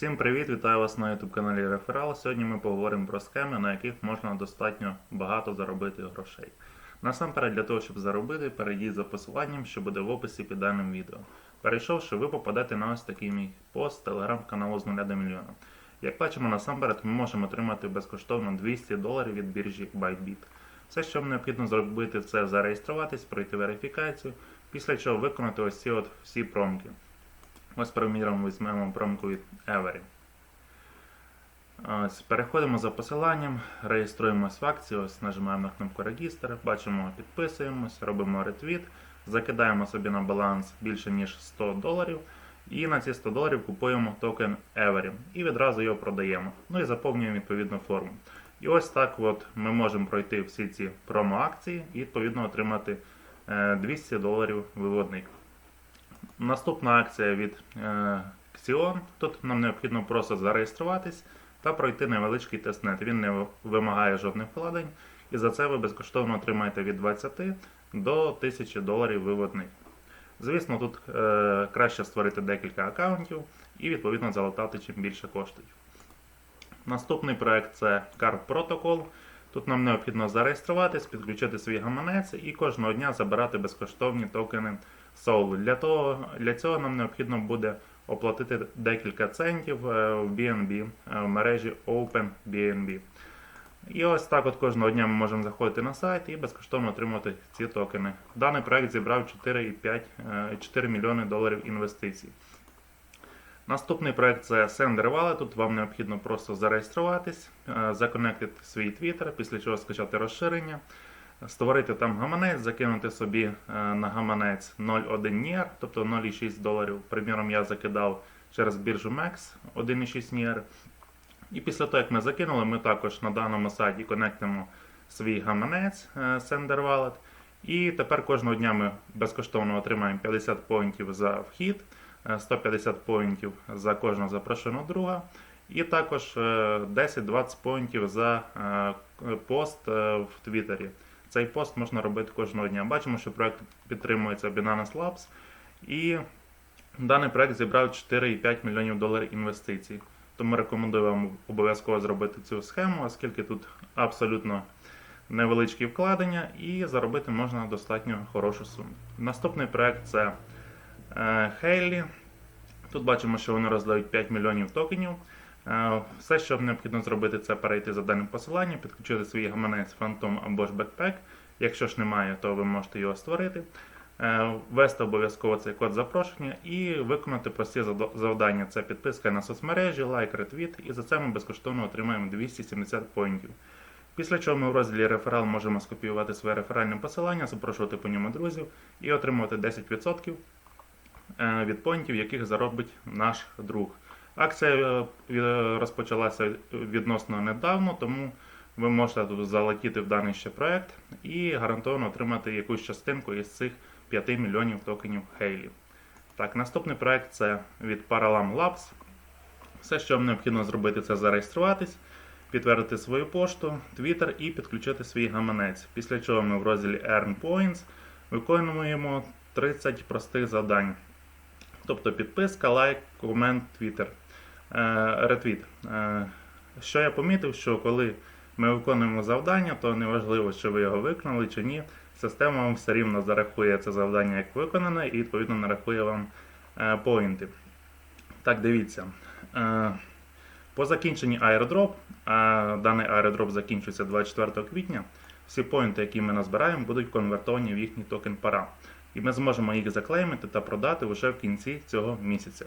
Всім привіт! Вітаю вас на YouTube каналі Реферал. Сьогодні ми поговоримо про схеми, на яких можна достатньо багато заробити грошей. Насамперед, для того, щоб заробити, перейдіть за посиланням, що буде в описі під даним відео. Перейшовши, ви попадете на ось такий мій пост телеграм-каналу з 0 до мільйона. Як бачимо, насамперед ми можемо отримати безкоштовно 200 доларів від біржі ByteBit. Все, що вам необхідно зробити, це зареєструватись, пройти верифікацію, після чого виконати ось ці от всі промки. Ось, приміром, візьмемо промку від Every. Ось, переходимо за посиланням, реєструємось в акції, ось нажимаємо на кнопку Регістр, бачимо, підписуємось, робимо ретвіт, закидаємо собі на баланс більше ніж 100 доларів. І на ці 100 доларів купуємо токен Every і відразу його продаємо. Ну і заповнюємо відповідну форму. І ось так от ми можемо пройти всі ці промо-акції і відповідно отримати е, 200 доларів виводник. Наступна акція від е, Xion. Тут нам необхідно просто зареєструватись та пройти невеличкий тестнет. Він не вимагає жодних вкладень, і за це ви безкоштовно отримаєте від 20 до 1000 доларів виводних. Звісно, тут е, краще створити декілька аккаунтів і відповідно залатати чим більше коштів. Наступний проект це Carp Protocol. Тут нам необхідно зареєструватись, підключити свій гаманець і кожного дня забирати безкоштовні токени Soul. Для, того, для цього нам необхідно буде оплатити декілька центів е, в BNB е, в мережі OpenBNB. І ось так от кожного дня ми можемо заходити на сайт і безкоштовно отримати ці токени. Даний проект зібрав 4,5 е, 4 мільйони доларів інвестицій. Наступний проект це Sender Wallet. Тут вам необхідно просто зареєструватись, е, законектити свій Twitter, після чого скачати розширення, створити там гаманець, закинути собі е, на гаманець 0,1 NIR, тобто 0,6 доларів. Приміром, я закидав через біржу MEX 1,6 NIR. І після того, як ми закинули, ми також на даному сайті конектимо свій гаманець е, Sender Wallet. І тепер кожного дня ми безкоштовно отримаємо 50 поінтів за вхід. 150 поінтів за кожного запрошеного друга, і також е, 10-20 поінтів за е, пост е, в Твіттері. Цей пост можна робити кожного дня. Бачимо, що проект підтримується Binance Labs, і даний проект зібрав 4,5 мільйонів доларів інвестицій. Тому рекомендую вам обов'язково зробити цю схему, оскільки тут абсолютно невеличкі вкладення, і заробити можна достатньо хорошу суму. Наступний проект це Хейлі. Тут бачимо, що вони роздають 5 мільйонів токенів. Е, Все, що необхідно зробити, це перейти за даним посиланням, підключити свій гаманець Phantom або ж Backpack. Якщо ж немає, то ви можете його створити. Е, Ввести обов'язково цей код запрошення і виконати прості завдання. Це підписка на соцмережі, лайк, ретвіт, і за це ми безкоштовно отримаємо 270 поінтів. Після чого ми в розділі реферал можемо скопіювати своє реферальне посилання, запрошувати по ньому друзів і отримувати 10% від поінтів, яких заробить наш друг. Акція е, розпочалася відносно недавно, тому ви можете тут залетіти в даний ще проект і гарантовано отримати якусь частинку із цих 5 мільйонів токенів Хейлі. Так, наступний проект це від Paralam Labs. Все, що вам необхідно зробити, це зареєструватись, підтвердити свою пошту, Twitter і підключити свій гаманець. Після чого ми в розділі Earn Points виконуємо 30 простих завдань. Тобто підписка, лайк, комент, твіттер, ретвіт. Е, Що я помітив, що коли ми виконуємо завдання, то неважливо, чи ви його виконали чи ні. Система вам все рівно зарахує це завдання як виконане і відповідно нарахує вам е, поінти. Так, дивіться. Е, По закінченні аеродроп, а даний аеродроп закінчується 24 квітня, всі поінти, які ми назбираємо, будуть конвертовані в їхній токен пара і ми зможемо їх заклеймити та продати вже в кінці цього місяця.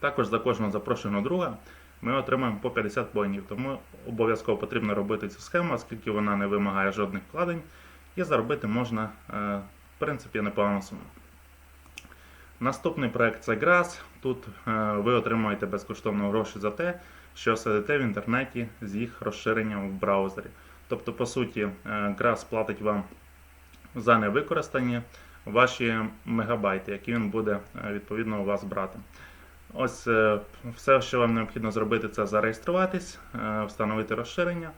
Також за кожного запрошеного друга ми отримаємо по 50 поінтів, тому обов'язково потрібно робити цю схему, оскільки вона не вимагає жодних вкладень, і заробити можна, е, в принципі, непогану суму. Наступний проект це GRAS. Тут е, ви отримуєте безкоштовно гроші за те, що сидите в інтернеті з їх розширенням в браузері. Тобто, по суті, GRAS платить вам за невикористані ваші мегабайти, які він буде е, відповідно у вас брати. Ось е, все, що вам необхідно зробити, це зареєструватись, е, встановити розширення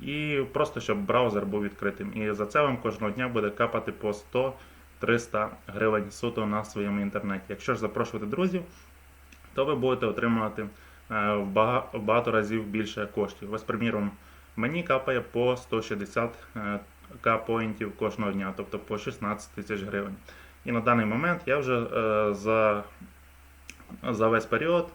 і просто щоб браузер був відкритим. І за це вам кожного дня буде капати по 100-300 гривень суто на своєму інтернеті. Якщо ж запрошувати друзів, то ви будете отримувати е, в багато разів більше коштів. Ось, приміром, мені капає по 160 е, к поінтів кожного дня, тобто по 16 тисяч гривень. І на даний момент я вже за, за весь період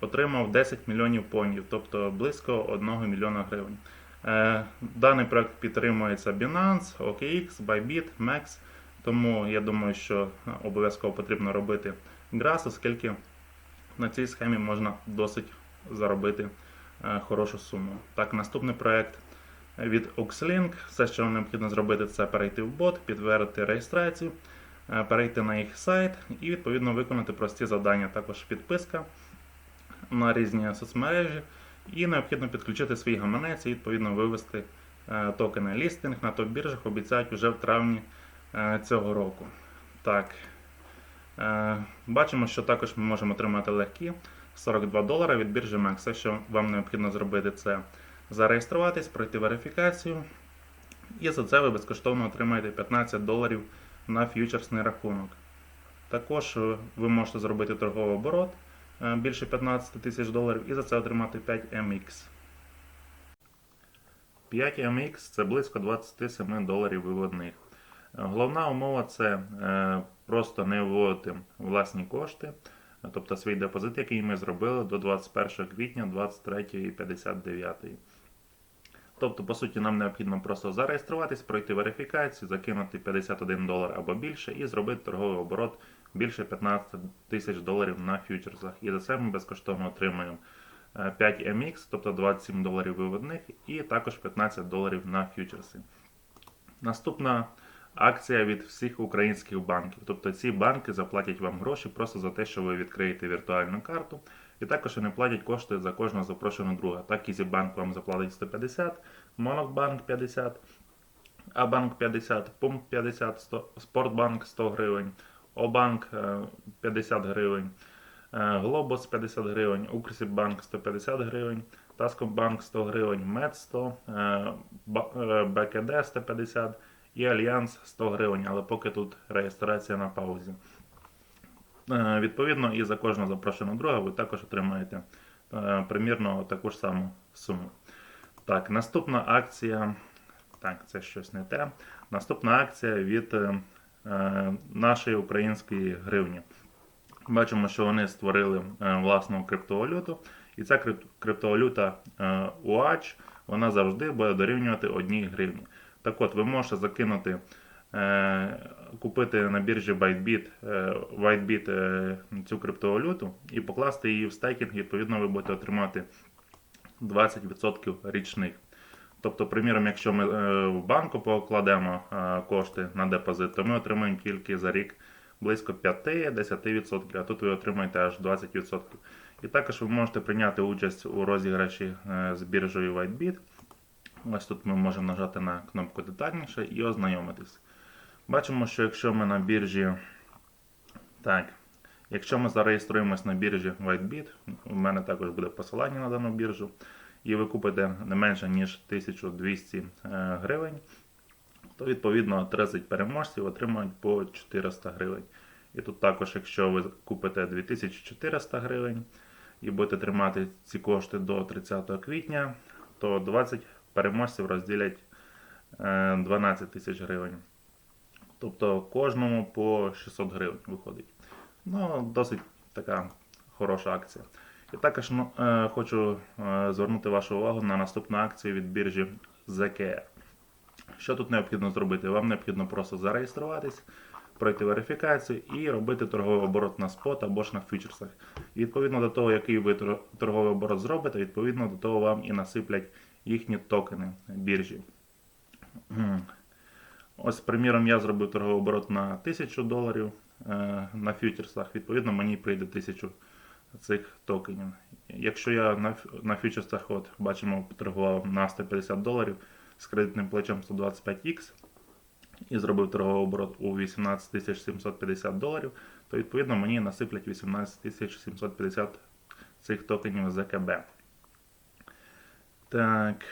отримав 10 мільйонів поінтів, тобто близько 1 мільйона гривень. Е, Даний проект підтримується Binance, OKX, Bybit, MEX, тому я думаю, що обов'язково потрібно робити GRAS, оскільки на цій схемі можна досить заробити е, хорошу суму. Так, наступний проект від Oxlink. Все, що вам необхідно зробити, це перейти в бот, підтвердити реєстрацію, перейти на їх сайт і відповідно виконати прості завдання. Також підписка на різні соцмережі. І необхідно підключити свій гаманець і відповідно вивести е, токени. Лістинг на топ-біржах обіцяють вже в травні е, цього року. Так. Е, Бачимо, що також ми можемо отримати легкі 42 долари від біржі MEX. Все, що вам необхідно зробити, це зареєструватись, пройти верифікацію. І за це ви безкоштовно отримаєте 15 доларів на ф'ючерсний рахунок. Також е, ви можете зробити торговий оборот е, більше 15 тисяч доларів і за це отримати 5 MX. 5 MX це близько 27 доларів виводних. Е, Головна умова це просто не вводити власні кошти, тобто свій депозит, який ми зробили до 21 квітня 23 і 59. Тобто, по суті, нам необхідно просто зареєструватись, пройти верифікацію, закинути 51 долар або більше і зробити торговий оборот більше 15 тисяч доларів на фьючерсах. І за це ми безкоштовно отримаємо е, 5 MX, тобто 27 доларів виводних, і також 15 доларів на фьючерси. Наступна акція від всіх українських банків. Тобто ці банки заплатять вам гроші просто за те, що ви відкриєте віртуальну карту. І також вони платять кошти за кожного запрошеного друга. Так, Ізібанк вам заплатить 150, Монокбанк 50, Абанк 50, Пумп 50, 100, Спортбанк 100 гривень, Обанк е, 50 гривень, е, Глобус 50 гривень, Укрсібанк 150 гривень, Таскомбанк 100 гривень, Мед 100, е, Ба- е, БКД 150 і Альянс 100 гривень, але поки тут реєстрація на паузі. Е, Відповідно, і за кожного запрошеного друга ви також отримаєте е, примірно таку ж саму суму. Так, наступна акція. Так, це щось не те. Наступна акція від е, нашої української гривні. Бачимо, що вони створили власну криптовалюту, і ця крип- криптовалюта UACH, вона завжди буде дорівнювати 1 гривні. Так от, ви можете закинути, купити на біржі Bytebit, е, Whitebit е, цю криптовалюту і покласти її в стейкінг, відповідно, ви будете отримати 20% річних. Тобто, приміром, якщо ми е, в банку покладемо е, кошти на депозит, то ми отримаємо тільки за рік близько 5-10%, а тут ви отримаєте аж 20%. І також ви можете прийняти участь у розіграші е, з біржею Whitebit. Ось тут ми можемо нажати на кнопку детальніше і ознайомитись. Бачимо, що якщо ми на біржі. Так, якщо ми зареєструємось на біржі Whitebit, у мене також буде посилання на дану біржу, і ви купите не менше, ніж 1200 е, гривень, то відповідно 30 переможців отримають по 400 гривень. І тут також, якщо ви купите 2400 гривень і будете тримати ці кошти до 30 квітня, то 20 переможців розділять е, 12 тисяч гривень. Тобто кожному по 600 гривень виходить. Ну, досить така хороша акція. І також ну, е, хочу е, звернути вашу увагу на наступну акцію від біржі ZKR. Що тут необхідно зробити? Вам необхідно просто зареєструватись, пройти верифікацію і робити торговий оборот на спот або ж на фьючерсах. Відповідно до того, який ви торговий оборот зробите, відповідно до того вам і насиплять їхні токени біржі. Ось, приміром, я зробив торговий оборот на 1000 доларів е, на фьючерсах, відповідно, мені прийде 1000 цих токенів. Якщо я на фьючерсах, от, бачимо, торгував на 150 доларів з кредитним плечем 125X і зробив торговий оборот у 18 750 доларів, то відповідно мені насиплять 18 750 цих токенів ЗКБ. Так.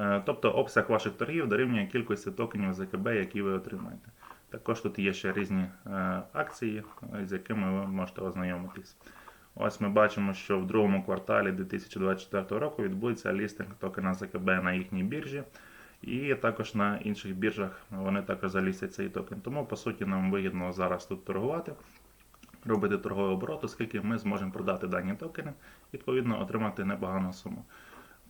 Е, Тобто обсяг ваших торгів дорівнює кількості токенів ЗКБ, які ви отримаєте. Також тут є ще різні е, акції, з якими ви можете ознайомитись. Ось ми бачимо, що в другому кварталі 2024 року відбудеться лістинг токена ЗКБ на їхній біржі. І також на інших біржах вони також залістять цей токен. Тому, по суті, нам вигідно зараз тут торгувати, робити торговий оборот, оскільки ми зможемо продати дані токени, відповідно, отримати непогану суму.